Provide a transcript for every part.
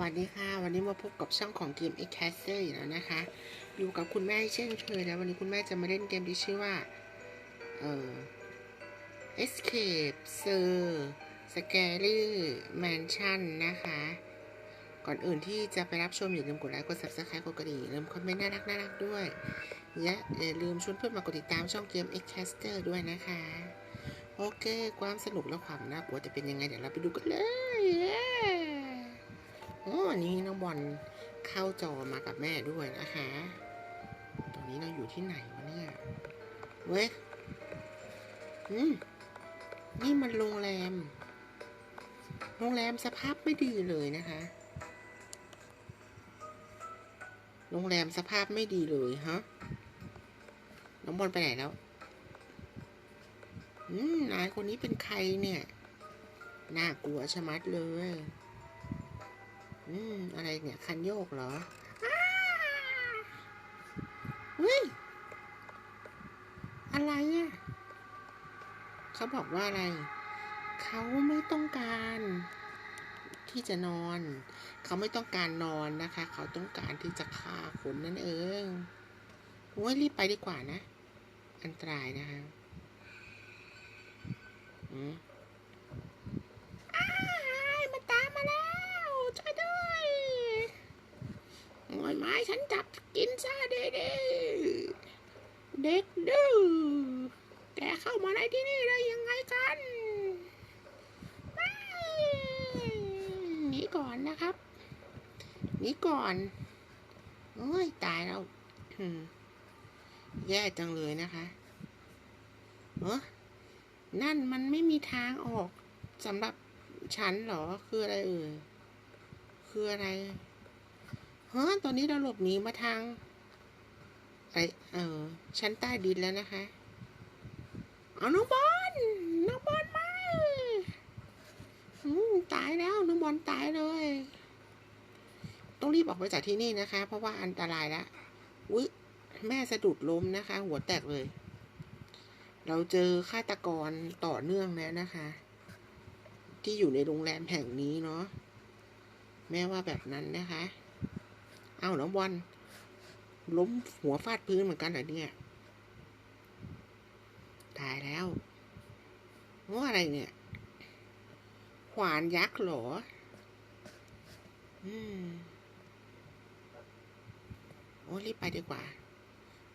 วัสดีค่ะ วันนี้มาพบกับช่องของเกม X c a s t e r อีกแล้วนะคะ อยู่กับคุณแม่เช่นเคยแล้ววันนี้คุณแม่จะมาเล่นเกมที่ชื่อว่าเอ่อ Escape Sir Scary Mansion นะคะ ก่อนอื่นที่จะไปรับชมอย่าลืมกดไลค์กด subscribe กดกระดิ่งอย่าลืมคอมเมนต์น่ารักน่ารักด้วยและอย่าลืมชวนเพื่อนมากดติดตามช่องเกม X c a s t e r ด้วยนะคะ โอเค ความสนุกและความน่ากลัวจะเป็นยังไงเดี๋ยวเราไปดูกันเลยเย้ โอ้อันนี้น้องบอลเข้าจอมากับแม่ด้วยนะคะ ตอนนี้เราอยู่ที่ไหนวะเนี่ย เว้ยอืมนี่มันโรงแรม โรงแรมสภาพไม่ดีเลยนะคะ โรงแรมสภาพไม่ดีเลยฮะ น้องบอลไปไหนแล้ว อืมนายคนนี้เป็นใครเนี่ย น่ากลัวชะมัดเลย อืม อะไรเนี่ย คันโยกเหรอเฮ้ย อะไรอะ เขาบอกว่าอะไร เขาไม่ต้องการ ที่จะนอน เขาไม่ต้องการนอนนะคะ เขาต้องการที่จะฆ่าคนนั่นเองโอ้ยรีบไปดีกว่านะ อันตรายนะคะ อืมอ้ายมันตามมาแล้วช่วยด้วยโอ้ย ไม้ฉันจับกินซะเด็เด็เด็กดื้อแกเข้ามาในที่นี่ได้ยังไงกันหนีก่อนนะครับหนีก่อนโอ้ยตายแล้วแย่จังเลยนะคะเออนั่นมันไม่มีทางออกสำหรับฉันหรอ คืออะไรเอ่ยคืออะไร ฮ้ตอนนี้เราหลบหนีมาทางไอเออชั้นใต้ดินแล้วนะคะ เอาน้องบอลน้องบอลมาอืมตายแล้วน้องบอลตายเลย ต้องรีบออกไปจากที่นี่นะคะ เพราะว่าอันตรายแล้วอุ๊ยแม่สะดุดล้มนะคะ หัวแตกเลย เราเจอฆาตกรต่อเนื่องแล้วนะคะ ที่อยู่ในโรงแรมแห่งนี้เนาะแม่ว่าแบบนั้นนะคะ เอาน้องบอลล้มหัวฟาดพื้นเหมือนกันเหรอเนี่ย ตายแล้วว่าอะไรเนี่ย ขวานยักษ์หรอ อืม โอ้รีบไปดีกว่า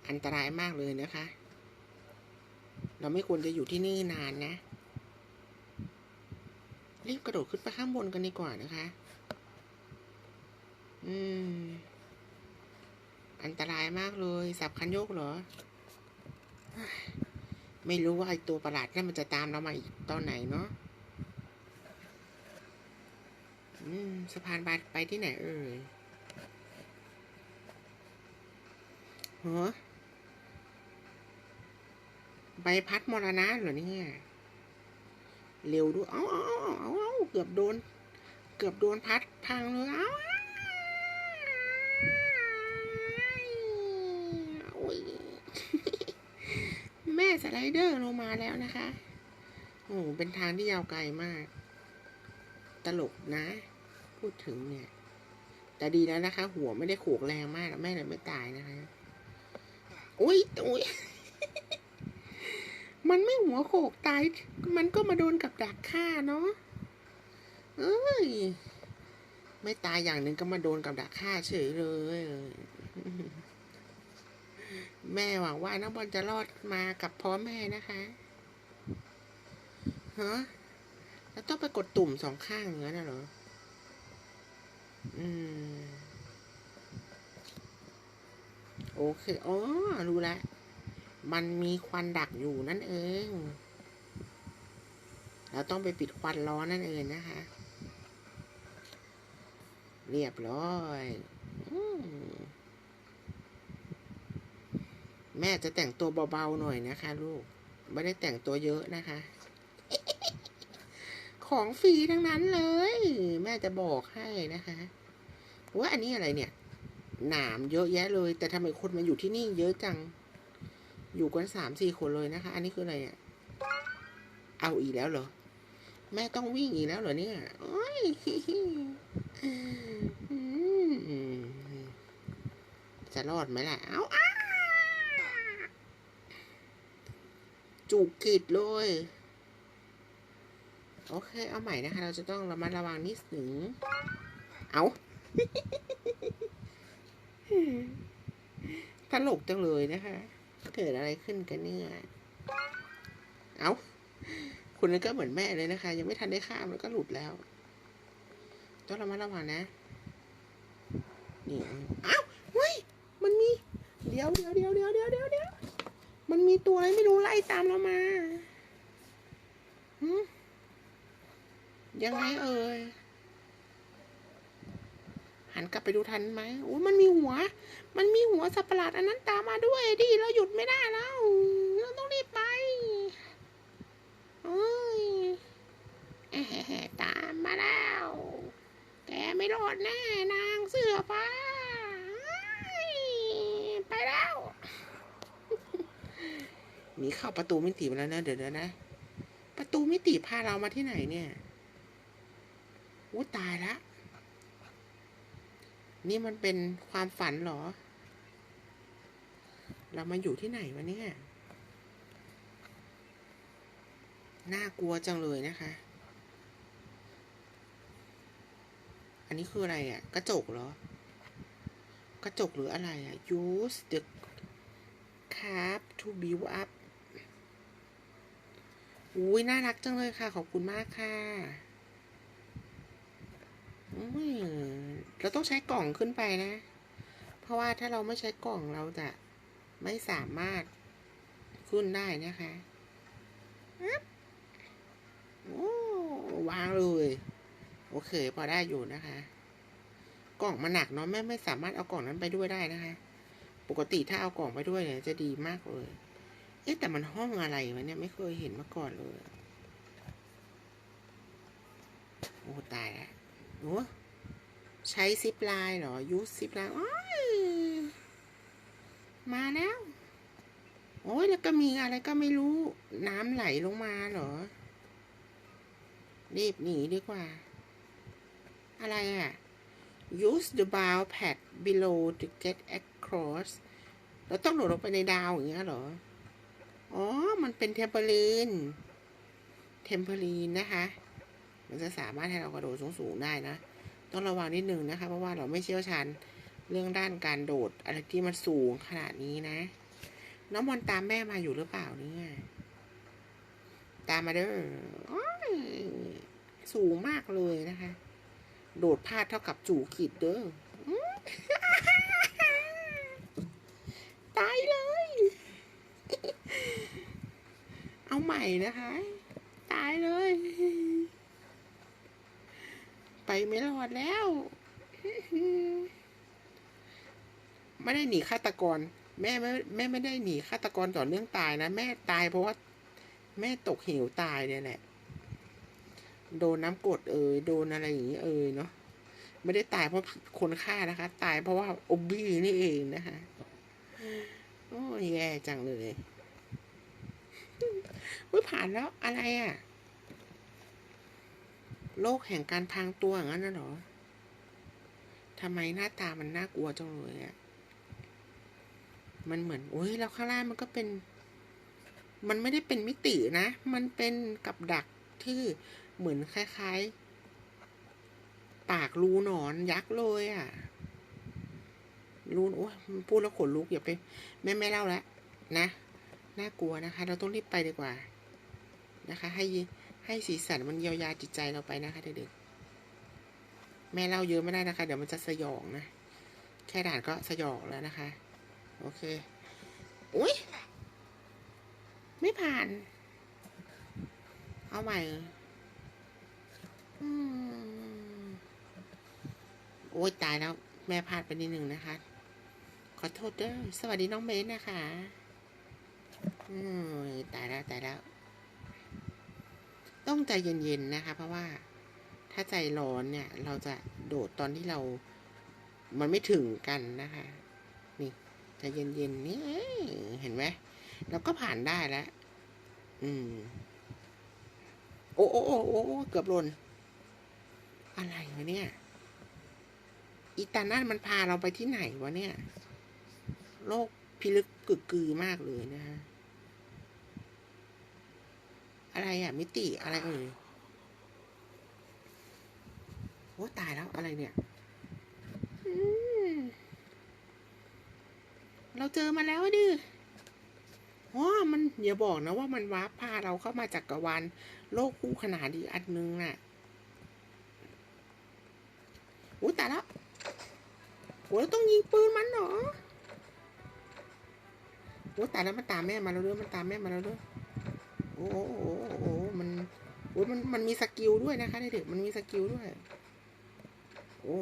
อันตรายมากเลยนะคะ เราไม่ควรจะอยู่ที่นี่นานนะรีบกระโดดขึ้นไปข้างบนกันดีกว่านะคะ อืม อันตรายมากเลย สับคันโยกเหรอ ไม่รู้ว่าไอตัวประหลาดนั่นมันจะตามเรามาอีกตอนไหนเนาะอืมสะพานบาดไปที่ไหนเอ่ยเหรอใบพัดมรณะเหรอเนี่ยเร็วดู เอาเอาเอาเอาเอาเกือบโดน เกือบโดนพัดพังเลยเอาโอ้ย แม่ สไลเดอร์ลงมาแล้วนะคะ โอ้โห เป็นทางที่ยาวไกลมาก ตลกนะ พูดถึงเนี่ย แต่ดีแล้วนะคะ หัวไม่ได้โขกแรงมากแม่เลยไม่ตายนะคะ อุ้ยอุ้ยมันไม่หัวโขกตาย มันก็มาโดนกับดักฆ่าเนาะ เอ้ย ไม่ตายอย่างหนึ่งก็มาโดนกับดักฆ่าเฉยเลย แม่หวังว่าน้องบอลจะรอดมากับพ่อแม่นะคะฮะแล้วต้องไปกดตุ่มสองข้างอย่างนั้นน่ะเหรอ อืม โอเค อ๋อ รู้แล้ว มันมีควันดักอยู่นั่นเอง เราต้องไปปิดควันร้อนนั่นเองนะคะ เรียบร้อยอม แม่จะแต่งตัวเบาๆหน่อยนะคะ ลูก ไม่ได้แต่งตัวเยอะนะคะ ของฟรีทั้งนั้นเลย แม่จะบอกให้นะคะ ว่าอันนี้อะไรเนี่ย หนามเยอะแยะเลย แต่ทำไมคนมาอยู่ที่นี่เยอะจัง อยู่กันสามสี่คนเลยนะคะ อันนี้คืออะไรอะเอาอีกแล้วเหรอ แม่ต้องวิ่งอีกแล้วเหรอเนี่ยโอ้ยจะรอดไหมล่ะ เอาอ้า จุกกิดเลย โอเค เอาใหม่นะคะ เราจะต้องระมัดระวังนิดหนึ่ง เอาตลกจังเลยนะคะ เกิดอะไรขึ้นกันเนี่ย เอาคุณนี่ก็เหมือนแม่เลยนะคะ ยังไม่ทันได้ข้ามแล้วก็หลุดแล้ว ต้องระมัดระวังนะนี่เอ้าเฮ้ยมันมี เดี๋ยวเดี๋ยวเดี๋ยวเดี๋ยวเดี๋ยวเดี๋ยวเดี๋ยว มันมีตัวอะไรไม่รู้ไล่ตามเรามาหืยังไงเอ่ย หันกลับไปดูทันไหมโอ้ยมันมีหัว มันมีหัวสัตว์ประหลาดอันนั้นตามมาด้วยดิ เราหยุดไม่ได้แล้ว เราต้องรีบไปเอ้ยแอะตามมาแล้ว แกไม่รอดแน่นางเสือฟ้าเอ้ยไปแล้ว หนีเข้าประตูมิติไปแล้วนะ เดี๋ยวนะ ประตูมิติพาเรามาที่ไหนเนี่ยอู้ตายละ นี่มันเป็นความฝันเหรอ เรามาอยู่ที่ไหนวะเนี่ย น่ากลัวจังเลยนะคะ อันนี้คืออะไรอะ่ะ กระจกเหรอ กระจกหรืออะไรอะ่ะ use the cap to build up อุ้ยน่ารักจังเลยค่ะ ขอบคุณมากค่ะอุ้ยเราต้องใช้กล่องขึ้นไปนะ เพราะว่าถ้าเราไม่ใช้กล่องเราจะไม่สามารถขึ้นได้นะคะโอ้วางเลย โอเค พอได้อยู่นะคะ กล่องมันหนักเนาะแม่ไม่สามารถเอากล่องนั้นไปด้วยได้นะคะ ปกติถ้าเอากล่องไปด้วยเนี่ยจะดีมากเลย เอ๊ะแต่มันห้องอะไรวะเนี่ยไม่เคยเห็นมาก่อนเลยโอ้ตายแล้วโอ้ใช้ซิปลน์เหรอ ยูซิปลน์โอ้ยมาแล้ว โอ้ยแล้วก็มีอะไรก็ไม่รู้ น้ำไหลลงมาเหรอ รีบหนีดีกว่า อะไรอะ use the bow pad below to get across เราต้องโดดลงไปในดาวอย่างเงี้ยเหรอ อ๋อ มันเป็นเทมเพลีน เทมเพลีนนะคะ มันจะสามารถให้เรากระโดดสูงๆได้นะ ต้องระวังนิดนึงนะคะ เพราะว่าเราไม่เชี่ยวชาญเรื่องด้านการโดดอะไรที่มันสูงขนาดนี้นะ น้องมอนตามแม่มาอยู่หรือเปล่าเนี่ย ตามมาเด้อสูงมากเลยนะคะ โดดพลาดเท่ากับจู่ขีดเด้อ ตายเลย เอาใหม่นะคะ ตายเลย ไปไม่รอดแล้ว ไม่ได้หนีฆาตกร แม่ไม่แม่ไม่ได้หนีฆาตกรต่อเนื่องตายนะ แม่ตายเพราะว่า แม่ตกเหวตายเนี่ยแหละ โดนน้ำกรดเอยโดนอะไรอย่างนี้เอยเนาะไม่ได้ตายเพราะคนฆ่านะคะ ตายเพราะว่าอบบี้นี่เองนะคะ โอ้ยแย่จังเลย อุ้ยผ่านแล้วอะไรอะ่ะ โลกแห่งการพรางตัวอย่างนั้นน่ะหรอทำไมหน้าตามันน่ากลัวจังเลยอะ่ะ มันเหมือนโอ้ยแล้วข้างล่างมันก็เป็น มันไม่ได้เป็นมิตินะ มันเป็นกับดักที่เหมือนคล้ายๆ ปากรูหนอนยักษ์เลยอะ รูนโอ้ยพูดแล้วขนลุกอย่าไปแม่ไม่เล่าแล้วนะ น่ากลัวนะคะ เราต้องรีบไปดีกว่านะคะ ให้ให้สีสันมันเยียวยาจิตใจเราไปนะคะเด็กๆแม่เล่าเยอะไม่ได้นะคะ เดี๋ยวมันจะสยองนะ แค่ด่านก็สยองแล้วนะคะ โอเค อุ้ยไม่ผ่าน เอาใหม่อืมโอ้ยตายแล้ว แม่พลาดไปนิดหนึ่งนะคะ ขอโทษเด้อสวัสดีน้องเบนนะคะ ตายแล้วตายแล้ว ต้องใจเย็นๆนะคะ เพราะว่าถ้าใจร้อนเนี่ย เราจะโดดตอนที่เรา มันไม่ถึงกันนะคะ นี่ใจเย็นๆนี่เห็นไหมเราก็ผ่านได้แล้ว อืม โอ้โอ้โอ้โอ้โอ้เกือบหล่นอะไรวะเนี่ย อีตานั่นมันพาเราไปที่ไหนวะเนี่ย โลกพิลึกกึกกือมากเลยนะฮะ อะไรอะ มิติอะไรเอ่ยโอ้ตายแล้วอะไรเนี่ยเราเจอมาแล้วดิอ๋อมันอย่าบอกนะว่ามันวาร์ปพาเราเข้ามาจากกวาลโลกคู่ขนานอีกอันนึงน่ะโอ้ตายแล้วโอ้เราต้องยิงปืนมันเหรอโอ้ตายแล้วมันตามแม่มาแล้วด้วยมันตามแม่มาแล้วด้วย โอ้โอ้โอ้โอ้โอ้มันโอ้มันมันมีสกิลด้วยนะคะเด็กๆมันมีสกิลด้วย โอ้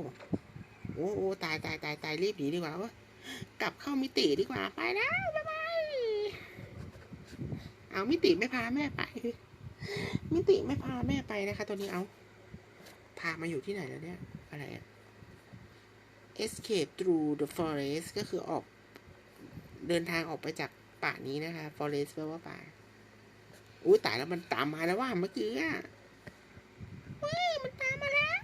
โอ้โอ้ตายตายตายตายรีบหนีดีกว่าเว้ยกลับเข้ามิติดีกว่าไปแล้วบ๊ายบายเอามิติไม่พาแม่ไป มิติไม่พาแม่ไปนะคะ ตัวนี้เอา พามาอยู่ที่ไหนแล้วเนี่ย อะไรอะ escape through the forest ก็คือออก เดินทางออกไปจากป่านี้นะคะ forest แปลว่าป่า อุ้ยตายแล้วมันตามมาแล้วว่าเมื่อกี้อะเฮ้ยมันตามมาแล้ว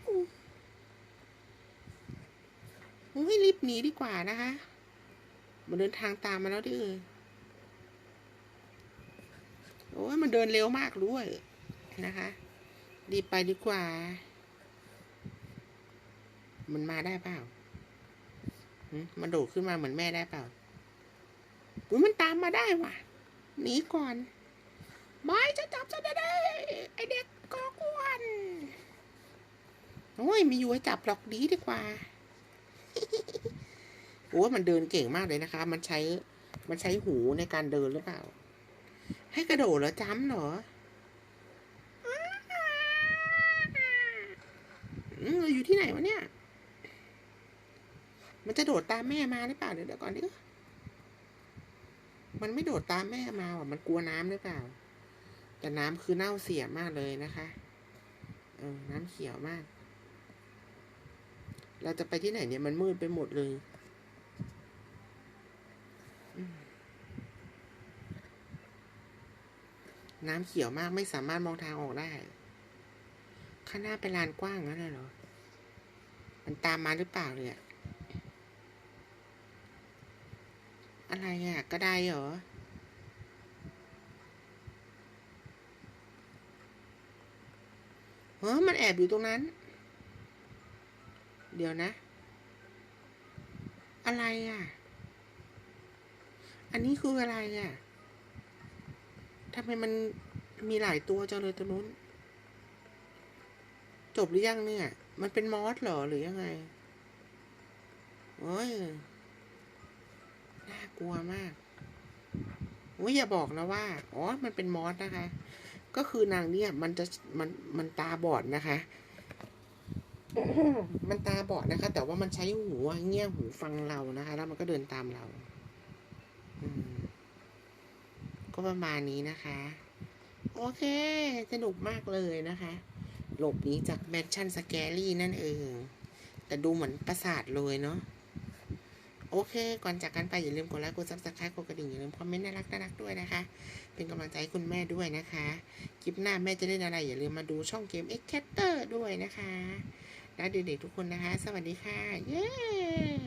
อุ้ยรีบหนีดีกว่านะคะ มันเดินทางตามมาแล้วดิโอ้ยมันเดินเร็วมากด้วยนะคะ รีบไปดีกว่า มันมาได้เปล่ามันโดดขึ้นมาเหมือนแม่ได้เปล่าอุ้ยมันตามมาได้ว่ะหนีก่อน บอยจะจับฉันได้ไอเด็กกอกวนโอ้ยไมีอยู่ให้จับหรอกดีดีกว่าโอ้ยมันเดินเก่งมากเลยนะคะ มันใช้มันใช้หูในการเดินหรือเปล่า ให้กระโดดแล้วจ้ำเหรออืมเราอยู่ที่ไหนวะเนี่ย มันจะโดดตามแม่มาหรือเปล่าเดี๋ยวเดี๋ยวก่อนดิมันไม่โดดตามแม่มาว่ะมันกลัวน้ำหรือเปล่า แต่น้ำคือเน่าเสียมากเลยนะคะเออน้ำเขียวมาก เราจะไปที่ไหนเนี่ยมันมืดไปหมดเลยน้ำเขียวมากไม่สามารถมองทางออกได้ ข้างหน้าเป็นลานกว้างนั่นเลยเหรอ มันตามมาหรือเปล่าเนี่ย อะไรอะกระได้เหรอ ฮ้มันแอบอยู่ตรงนั้น เดี๋ยวนะ อะไรอะ อันนี้คืออะไรอะทำไมมันมีหลายตัวจังเลยตัวนู้น จบหรือยังเนี่ย มันเป็นมอสเหรอหรือยังไงโอ้ยน่ากลัวมากโอ้ยอย่าบอกนะว่า อ๋อ มันเป็นมอสนะคะ ก็คือนางเนี่ยมันจะมันมันตาบอดนะคะ มันตาบอดนะคะ แต่ว่ามันใช้หูเงี่ยหูฟังเรานะคะ แล้วมันก็เดินตามเราอืมก็ประมาณนี้นะคะ โอเคสนุกมากเลยนะคะ หลบหนีจากแมนชั่นสแกรี่นั่นเอง แต่ดูเหมือนประสาทเลยเนาะ โอเค ก่อนจากกันไปอย่าลืมกดไลค์กดซับสไครต์กดกระดิ่งอย่าลืมคอมเมนต์น่ารักน่ารักด้วยนะคะ เป็นกำลังใจให้คุณแม่ด้วยนะคะ คลิปหน้าแม่จะเล่นอะไร อย่าลืมมาดูช่องเกม X Catter ด้วยนะคะ แล้วเด็กๆทุกคนนะคะ สวัสดีค่ะ เย้